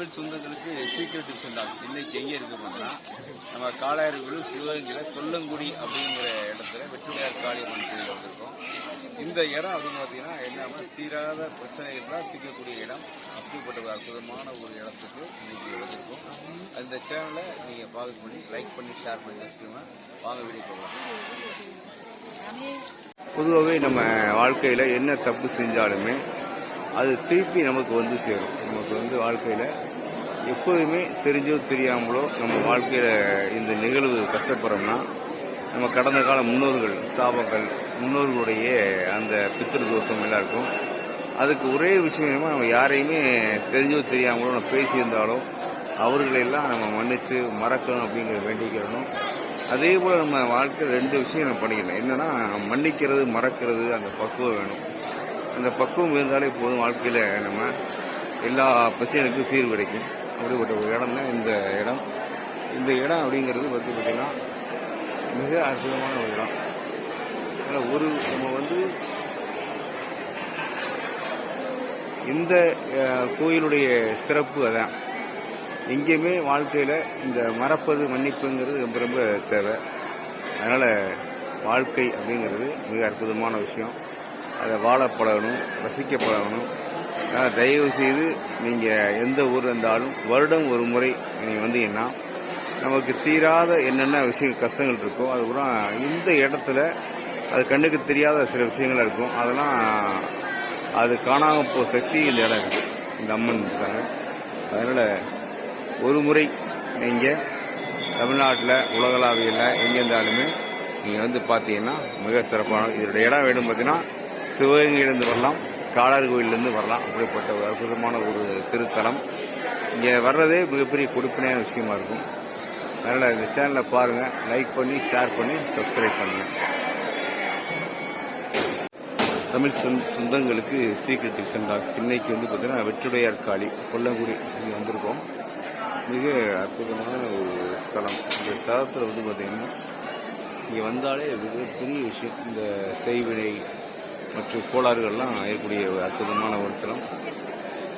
தமிழ் சொந்தங்களுக்கு சீக்கிரம் tips and tax இன்னைக்கு எங்கே இருக்கு பார்த்தீங்கன்னா நம்ம காளையார்குடி சிவகங்கையில் கொல்லங்குடி அப்படிங்கிற இடத்துல வெற்றுடையார் காளியம்மன் கோயில் வந்திருக்கோம். இந்த இடம் அப்படின்னு பார்த்தீங்கன்னா என்னன்னா தீராத பிரச்சனைகள் தான் தீர்க்கக்கூடிய இடம். அப்படிப்பட்ட ஒரு அற்புதமான ஒரு இடத்துக்கு இன்னைக்கு வந்திருக்கோம். அந்த சேனலை நீங்கள் பார்க்க பண்ணி லைக் பண்ணி ஷேர் பண்ணி சப்ஸ்கிரைப் பண்ணி வாங்க வீடியோ போகலாம். பொதுவாகவே நம்ம வாழ்க்கையில் என்ன தப்பு செஞ்சாலுமே அது திருப்பி நமக்கு வந்து சேரும். நமக்கு வந்து வாழ்க்கையில் எப்போதுமே தெரிஞ்சோ தெரியாமலோ நம்ம வாழ்க்கையில் இந்த நிகழ்வு கஷ்டப்படுறோம்னா நம்ம கடந்த கால முன்னோர்கள் சாபங்கள் முன்னோர்களுடைய அந்த பித்திரு தோஷம் எல்லாம் இருக்கும். அதுக்கு ஒரே விஷயம் நம்ம யாரையுமே தெரிஞ்சோ தெரியாமலோ நம்ம பேசியிருந்தாலோ அவர்களையெல்லாம் நம்ம மன்னித்து மறக்கணும் அப்படிங்கிற வேண்டிக்கிறணும் அதே போல் நம்ம வாழ்க்கையில் ரெண்டு விஷயம் நம்ம பண்ணிக்கணும். என்னென்னா மன்னிக்கிறது மறக்கிறது அந்த பக்குவம் வேணும். அந்த பக்குவம் இருந்தாலே போதும் வாழ்க்கையில் நம்ம எல்லா பிரச்சனைகளுக்கும் தீர்வு கிடைக்கும். அப்படிப்பட்ட ஒரு இடம் தான் இந்த இடம். இந்த இடம் அப்படிங்கிறது வந்து பார்த்திங்கன்னா மிக அற்புதமான ஒரு இடம். ஆனால் ஒரு நம்ம வந்து இந்த கோயிலுடைய சிறப்பு அதான். எங்கேயுமே வாழ்க்கையில் இந்த மறப்பது மன்னிப்புங்கிறது ரொம்ப ரொம்ப தேவை. அதனால் வாழ்க்கை அப்படிங்கிறது மிக அற்புதமான விஷயம். அதை வாழ பழகணும் ரசிக்க பழகணும் அதனால் தயவு செய்து நீங்கள் எந்த ஊர் இருந்தாலும் வருடம் ஒரு முறை நீங்கள் வந்தீங்கன்னா நமக்கு தீராத என்னென்ன விஷயங்கள் கஷ்டங்கள் இருக்கோ அது கூட இந்த இடத்துல அது கண்ணுக்கு தெரியாத சில விஷயங்கள் இருக்கும். அதெல்லாம் அது காணாமல் போ சக்தி இந்த இடம் இருக்குது இந்த அம்மன் இருக்காங்க. அதனால் ஒரு முறை நீங்கள் தமிழ்நாட்டில் உலகளாவியில் எங்கே இருந்தாலுமே நீங்கள் வந்து பார்த்தீங்கன்னா மிக சிறப்பான இதோட இடம் வேணும் பார்த்தீங்கன்னா சிவகங்கையிலேருந்து வரலாம் காளார் கோயிலேருந்து வரலாம். அப்படிப்பட்ட ஒரு அற்புதமான ஒரு திருத்தலம். இங்கே வர்றதே மிகப்பெரிய கொடுப்பினையான விஷயமா இருக்கும். அதனால் இந்த சேனலை பாருங்கள் லைக் பண்ணி ஷேர் பண்ணி சப்ஸ்கிரைப் பண்ணுங்கள் தமிழ் சொந்தங்களுக்கு சீக்ரெட் டிப்ஸ் டாக்ஸ் இன்னைக்கு வந்து பார்த்தீங்கன்னா வெற்றுடையார் காளி கொல்லங்குடி இங்கே வந்திருக்கோம். மிக அற்புதமான ஒரு ஸ்தலம். இந்த ஸ்தலத்தில் வந்து பார்த்தீங்கன்னா இங்கே வந்தாலே மிகப்பெரிய விஷயம். இந்த செய்வினை மற்றும் கோளாறுகள்லாம் ஏற்புடைய ஒரு அற்புதமான ஒரு ஸ்தலம்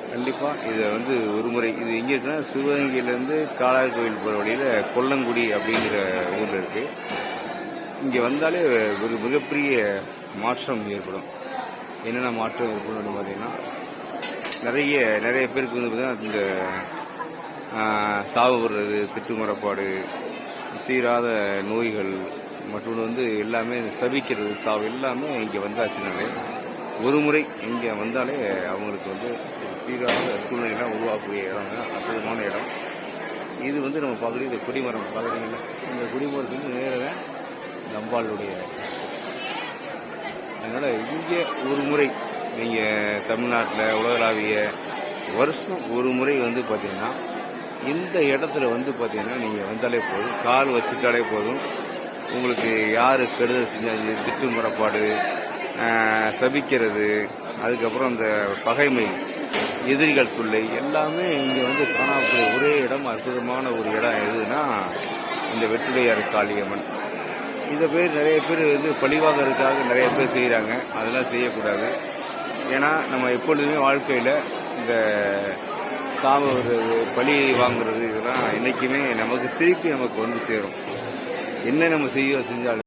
கண்டிப்பாக இதை வந்து ஒரு முறை இது எங்கே இருக்குன்னா சிவகங்கையிலேருந்து காளார் கோயில் போகிற வழியில் கொல்லங்குடி அப்படிங்கிற ஊரில் இருக்குது இங்கே வந்தாலே ஒரு மிகப்பெரிய மாற்றம் ஏற்படும். என்னென்ன மாற்றம் ஏற்படும் அப்படின்னு பார்த்தீங்கன்னா நிறைய நிறைய பேருக்கு வந்து பார்த்தீங்கன்னா இந்த ஆஹ், சாவு வர்றது திட்டுமரப்பாடு தீராத நோய்கள் மற்றும் வந்து எல்லாமே சவிக்கிறது சபிக்கிறது சாவு எல்லாமே இங்கே வந்தாச்சுனாலே ஒரு முறை இங்கே வந்தாலே அவங்களுக்கு வந்து ஒரு தீராத சூழ்நிலைலாம் உருவாக்கக்கூடிய இடம் அற்புதமான இடம். இது வந்து நம்ம பார்க்குறது இந்த குடிமரம் பார்க்குறீங்களா இந்த குடிமரத்துக்கு நேராக இந்த அதனால் இங்கே ஒரு முறை நீங்கள் தமிழ்நாட்டில் உலகளாவிய வருஷம் ஒரு முறை வந்து பார்த்தீங்கன்னா இந்த இடத்துல வந்து பார்த்தீங்கன்னா நீங்கள் வந்தாலே போதும் கால் வச்சுட்டாலே போதும். உங்களுக்கு யார் கெடுதல் செஞ்சாங்க? திட்டு முறைப்பாடு சபிக்கிறது அதுக்கப்புறம் இந்த பகைமை எதிரிகள் தொல்லை எல்லாமே இங்கே வந்து காணக்கூடிய ஒரே இடம் அற்புதமான ஒரு இடம் எதுனா இந்த வெற்றிலையார் காளியம்மன். இதை பேர் நிறைய பேர் வந்து பழிவாங்கிறதுக்காக நிறைய பேர் செய்கிறாங்க அதெல்லாம் செய்யக்கூடாது. ஏன்னா நம்ம எப்பொழுதுமே வாழ்க்கையில் இந்த சாம பழி வாங்குறது இதெல்லாம் என்றைக்குமே நமக்கு திருப்பி நமக்கு வந்து சேரும். என்ன நம்ம செய்ய செஞ்சாலும்